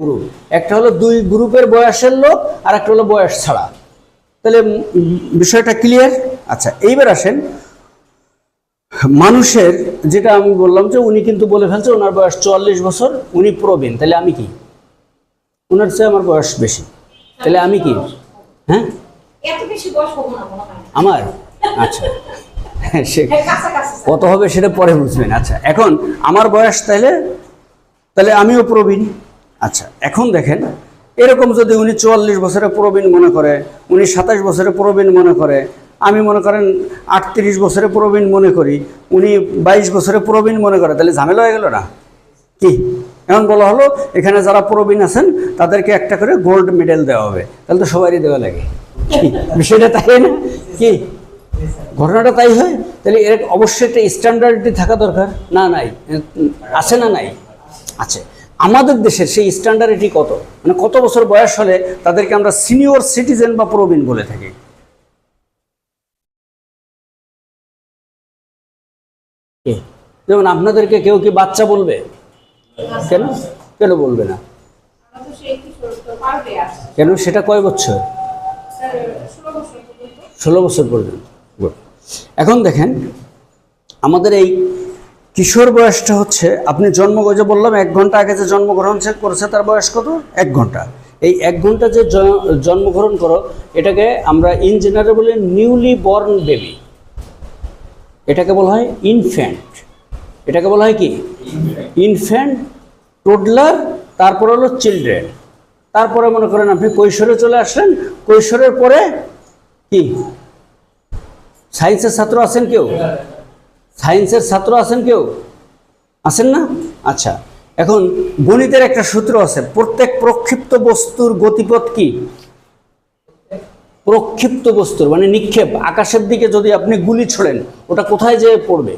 Group একটা হলো দুই গ্রুপের বয়সের লোক আর একটা হলো বয়স ছাড়া। তাহলে বিষয়টা ক্লিয়ার আচ্ছা এইবার আসেন। মানুষের যেটা আমি বললাম যে উনি কিন্তু বলে ফেলছে ওনার বয়স চুয়াল্লিশ বছর উনি প্রবীণ তাহলে আমি কি? ওনার চেয়ে আমার বয়স বেশি তাহলে আমি কি? হ্যাঁ? আমার? আচ্ছা। হ্যাঁ, সে হ্যাঁ। কত হবে সেটা পরে বুঝবেন। আচ্ছা এখন আমার বয়স তাহলে তাহলে আমিও প্রবীণ। আচ্ছা এখন দেখেন, এরকম যদি উনি চুয়াল্লিশ বছরে প্রবীণ মনে করে, উনি সাতাশ বছরে প্রবীণ মনে করে, আমি মনে করেন আটত্রিশ বছরে প্রবীণ মনে করি, উনি বাইশ বছরে প্রবীণ মনে করে, তাহলে ঝামেলা হয়ে গেল না? কি? এখন বলা হলো, এখানে যারা প্রবীণ আছেন, তাদেরকে একটা করে গোল্ড মেডেল দেওয়া হবে। তাহলে তো সবারই দেওয়া লাগে। বিষয়টা তাই না? কি? ঘটনাটা তাই হয়? তাহলে এর অবশ্যই একটা স্ট্যান্ডার্ডটি থাকা দরকার? না, নাই? আছে না নাই? আছে আমাদের দেশের সেই স্ট্যান্ডার্ডটি কত? মানে কত বছর বয়স হলে তাদেরকে আমরা সিনিয়র সিটিজেন বা প্রবীণ বলে থাকি? যেমন আপনাদেরকে কেউ কি বাচ্চা বলবে? কেন? কেন বলবে না? কেন? সেটা কয় বছর? ষোলো বছর পর্যন্ত. এখন দেখেন আমাদের এই কিশোর বয়সটা হচ্ছে, আপনি জন্ম যে বললাম, এক ঘণ্টা আগে যে জন্মগ্রহণ সে করেছে, তার বয়স কত? এক ঘণ্টা। এই এক ঘণ্টা যে জন্মগ্রহণ করো, এটাকে আমরা ইন জেনারেল বলি নিউলি বর্ন বেবি এটাকে বলা হয় ইনফ্যান্ট এটাকে বলা হয় কি? ইনফ্যান্ট টোডলার তারপর হলো চিলড্রেন তারপরে মনে করেন আপনি কৈশোরে চলে আসলেন, কৈশোরের পরে কি? সায়েন্সের ছাত্র আছেন কেউ? সায়েন্সের ছাত্র আছেন কেউ? আছেন না? আচ্ছা এখন গণিতের একটা সূত্র আছে, প্রত্যেক প্রক্ষিপ্ত বস্তুর গতিপথ কি? প্রক্ষিপ্ত বস্তুর মানে নিক্ষেপ, আকাশের দিকে যদি আপনি গুলি ছোড়েন, ওটা কোথায় যেয়ে পড়বে?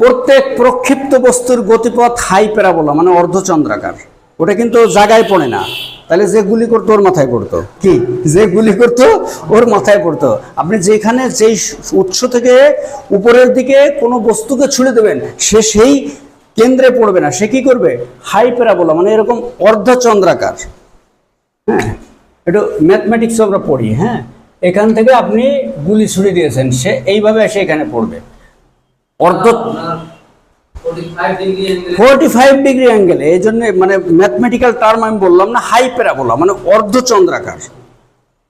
প্রত্যেক প্রক্ষিপ্ত বস্তুর গতিপথ হাই প্যারাবোলা মানে অর্ধচন্দ্রাকার। ওটা কিন্তু জায়গায় পড়ে না। তাহলে যে গুলি করতো, ওর মাথায় পড়তো। কি? যে গুলি করতো, ওর মাথায় পড়তো। আপনি যেখানে যেই উৎস থেকে উপরের দিকে কোনো বস্তুকে ছুঁড়ে দেবেন, সে সেই কেন্দ্রে পড়বে না। সে কি করবে? হাই প্যারাবোলা মানে এরকম অর্ধচন্দ্রাকার। হ্যাঁ একটু ম্যাথমেটিক্স আমরা পড়ি হ্যাঁ? এখান থেকে আপনি গুলি ছুড়ে দিয়েছেন, সে এইভাবে এসে এখানে পড়বে। অর্ধ ফোরটি ফাইভ ডিগ্রি অ্যাঙ্গেল এই জন্য মানে ম্যাথমেটিক্যাল টার্ম আমি বললাম না হাই প্যারাবোলা মানে অর্ধচন্দ্রাকার।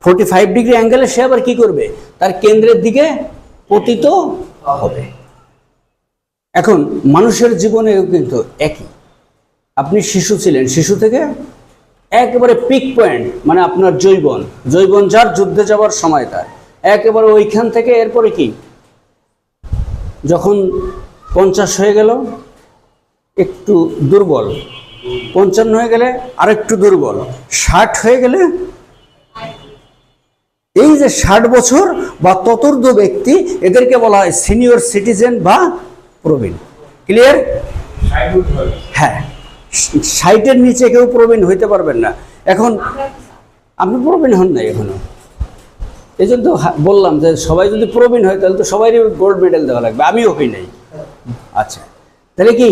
ফোরটি ফাইভ ডিগ্রি অ্যাঙ্গেলে সে আবার কি করবে? তার কেন্দ্রের দিকে পতিত হবে। এখন, মানুষের জীবনেও কিন্তু একই। আপনি শিশু ছিলেন, শিশু থেকে একেবারে পিক পয়েন্ট মানে আপনার জৈবন জৈবন যার, যুদ্ধে যাওয়ার সময় তার। একেবারে ওইখান থেকে এরপরে কি? যখন পঞ্চাশ হয়ে গেল, একটু দুর্বল। পঞ্চান্ন হয়ে গেলে আরেকটু দুর্বল। ষাট হয়ে গেলে এই যে ষাট বছর বা ততর্ধ ব্যক্তি, এদেরকে বলা হয় সিনিয়র সিটিজেন বা প্রবীণ। ক্লিয়ার হ্যাঁ। ষাটের নিচে কেউ প্রবীণ হইতে পারবেন না। এখন আপনি প্রবীণ হন নাই এখনও। এই জন্য তো বললাম যে সবাই যদি প্রবীণ হয়, তাহলে তো সবারই গোল্ড মেডেল দেওয়া লাগবে। আমিও হই নাই। আচ্ছা। তাহলে কি?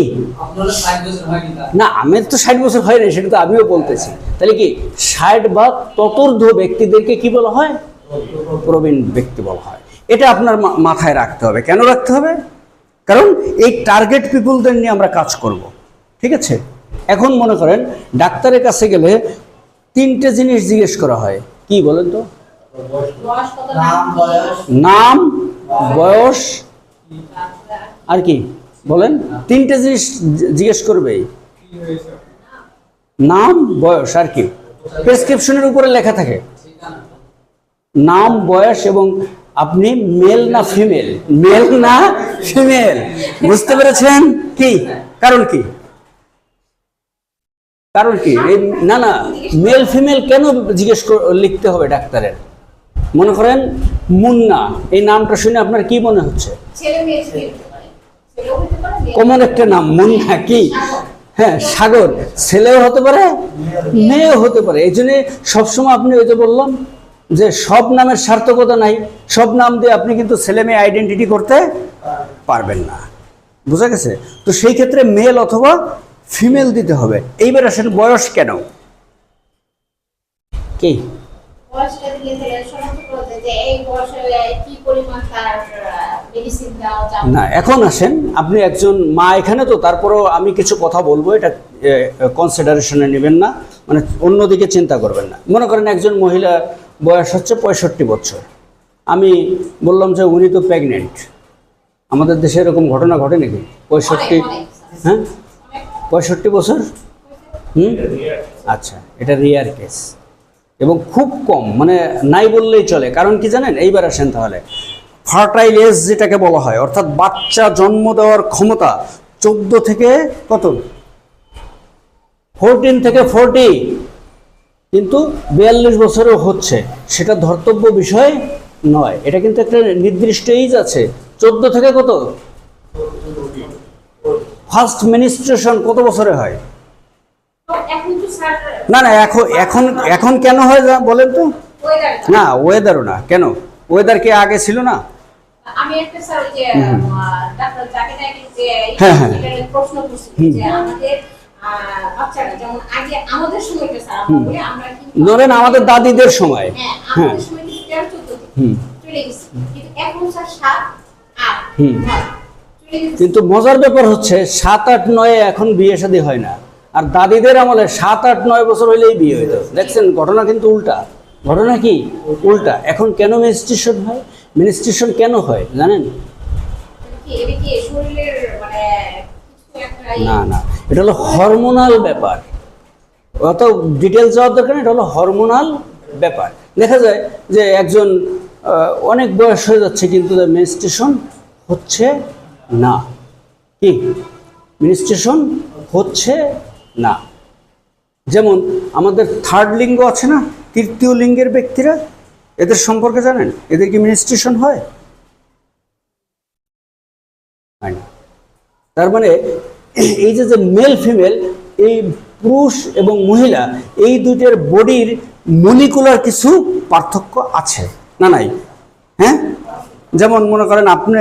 না আমি তো ষাট বছর হয় না সেটা তো আমিও বলতেছি। তাহলে কি ষাট বা ততর্ধ ব্যক্তিদেরকে কি বলা হয়? প্রবীণ ব্যক্তি বলা হয়। এটা আপনার মাথায় রাখতে হবে। কেন রাখতে হবে? কারণ এই টার্গেট পিপুলদের নিয়ে আমরা কাজ করব। ঠিক আছে? এখন মনে করেন ডাক্তারের কাছে গেলে তিনটে জিনিস জিজ্ঞেস করা হয়। কি বলেন তো? নাম, বয়স। আর কি? বলেন, তিনটে জিনিস জিজ্ঞেস করবে। নাম, বয়স আর কি। প্রেসক্রিপশনের উপরে লেখা থাকে। নাম, বয়স এবং আপনি মেল না ফিমেল? মেল না ফিমেল। বুঝতে পেরেছেন? কি? কারণ কি? কারণ কি? না না, মেল ফিমেল কেন জিজ্ঞেস লিখতে হবে ডাক্তারের? মনে করেন মুন্না, এই নামটা শুনে আপনার কি মনে হচ্ছে? কমন একটা নাম, মুন্না কি? হ্যাঁ সাগর। ছেলেও হতে পারে, মেয়েও হতে পারে। এই জন্যে সবসময় আপনি ওই যে বললাম যে সব নামের সার্থকতা নাই, সব নাম দিয়ে আপনি কিন্তু ছেলে মেয়ে আইডেন্টিটি করতে পারবেন না। বোঝা গেছে? তো সেই ক্ষেত্রে মেল অথবা ফিমেল দিতে হবে। এইবার আসেন বয়স কেন? কি? না এখন আসেন। আপনি একজন মা এখানে তো তারপরও আমি কিছু কথা বলব। এটা কনসিডারেশনে নেবেন না। মানে অন্যদিকে চিন্তা করবেন না। মনে করেন একজন মহিলা বয়স হচ্ছে পঁয়ষট্টি বছর। আমি বললাম যে উনি তো প্রেগনেন্ট আমাদের দেশে এরকম ঘটনা ঘটে নাকি? পঁয়ষট্টি। হ্যাঁ? পঁয়ষট্টি বছর? হুম? আচ্ছা এটা রিয়ার কেস এবং খুব কম মানে নাই বললেই চলে। কারণ কি জানেন? এইবার আসেন তাহলে। ফার্টাইল এজ যেটাকে বলা হয় অর্থাৎ বাচ্চা জন্ম দেওয়ার ক্ষমতা চোদ্দ থেকে কত? ফোরটিন থেকে ফোরটি কিন্তু বিয়াল্লিশ বছরেও হচ্ছে। সেটা ধর্তব্য বিষয় নয়। এটা কিন্তু একটা নির্দিষ্ট এইজ আছে। চোদ্দ থেকে কত? ফার্স্ট মিনিস্ট্রেশন কত বছরে হয়? না না এখন এখন এখন কেন হয় বলেন তো? না ওয়েদারও না। কেন? ওয়েদার কি আগে ছিল না? আমি একটা স্যার ওই যে ডাক্তার জাকির যে হ্যাঁ, হ্যাঁ। এটার প্রশ্ন করছি যে আমাদের ধরেন আমাদের দাদিদের সময়। হ্যাঁ হ্যাঁ। কিন্তু মজার ব্যাপার হচ্ছে সাত আট নয়ে এখন বিয়ে শাদী হয় না। আর দাদিদের আমলে সাত আট নয় বছর হইলেই বিয়ে হইতো। দেখছেন ঘটনা কিন্তু উল্টা। ঘটনা কি? উল্টা। এখন কেন মিনিস্ট্রেশন হয়? মিনিস্ট্রেশন কেন হয় জানেন? মানে? না না এটা হলো হরমোনাল ব্যাপার। অত ডিটেলস যাওয়ার দরকার এটা হলো হরমোনাল ব্যাপার। দেখা যায় যে একজন অনেক বয়স হয়ে যাচ্ছে কিন্তু তার মেনস্ট্রেশন হচ্ছে না। কি? মিনিস্ট্রেশন হচ্ছে না। যেমন আমাদের থার্ড লিঙ্গ আছে না তৃতীয় লিঙ্গের ব্যক্তিরা এদের সম্পর্কে জানেন? এদের কি মিনিস্ট্রেশন হয়? না তার মানে এই যে যে মেল ফিমেল এই পুরুষ এবং মহিলা এই দুইটার বডির মলিকুলার কিছু পার্থক্য আছে না নাই? হ্যাঁ? যেমন মনে করেন আপনি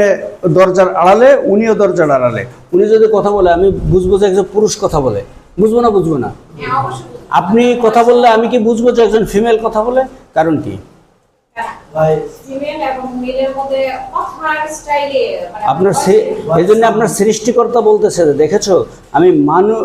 দরজার আড়ালে উনিও দরজার আড়ালে। উনি যদি কথা বলে আমি বুঝব যে একজন পুরুষ কথা বলে। বুঝব না বুঝব না? হ্যাঁ আপনি কথা বললে আমি কি বুঝব যে একজন ফিমেল কথা বলে? কারণ কি ফিমেল এবং মেলের মধ্যে কথার স্টাইলে মানে আপনার সে এই জন্য আপনার সৃষ্টিকর্তা বলতেছে দেখেছ? আমি মানুষ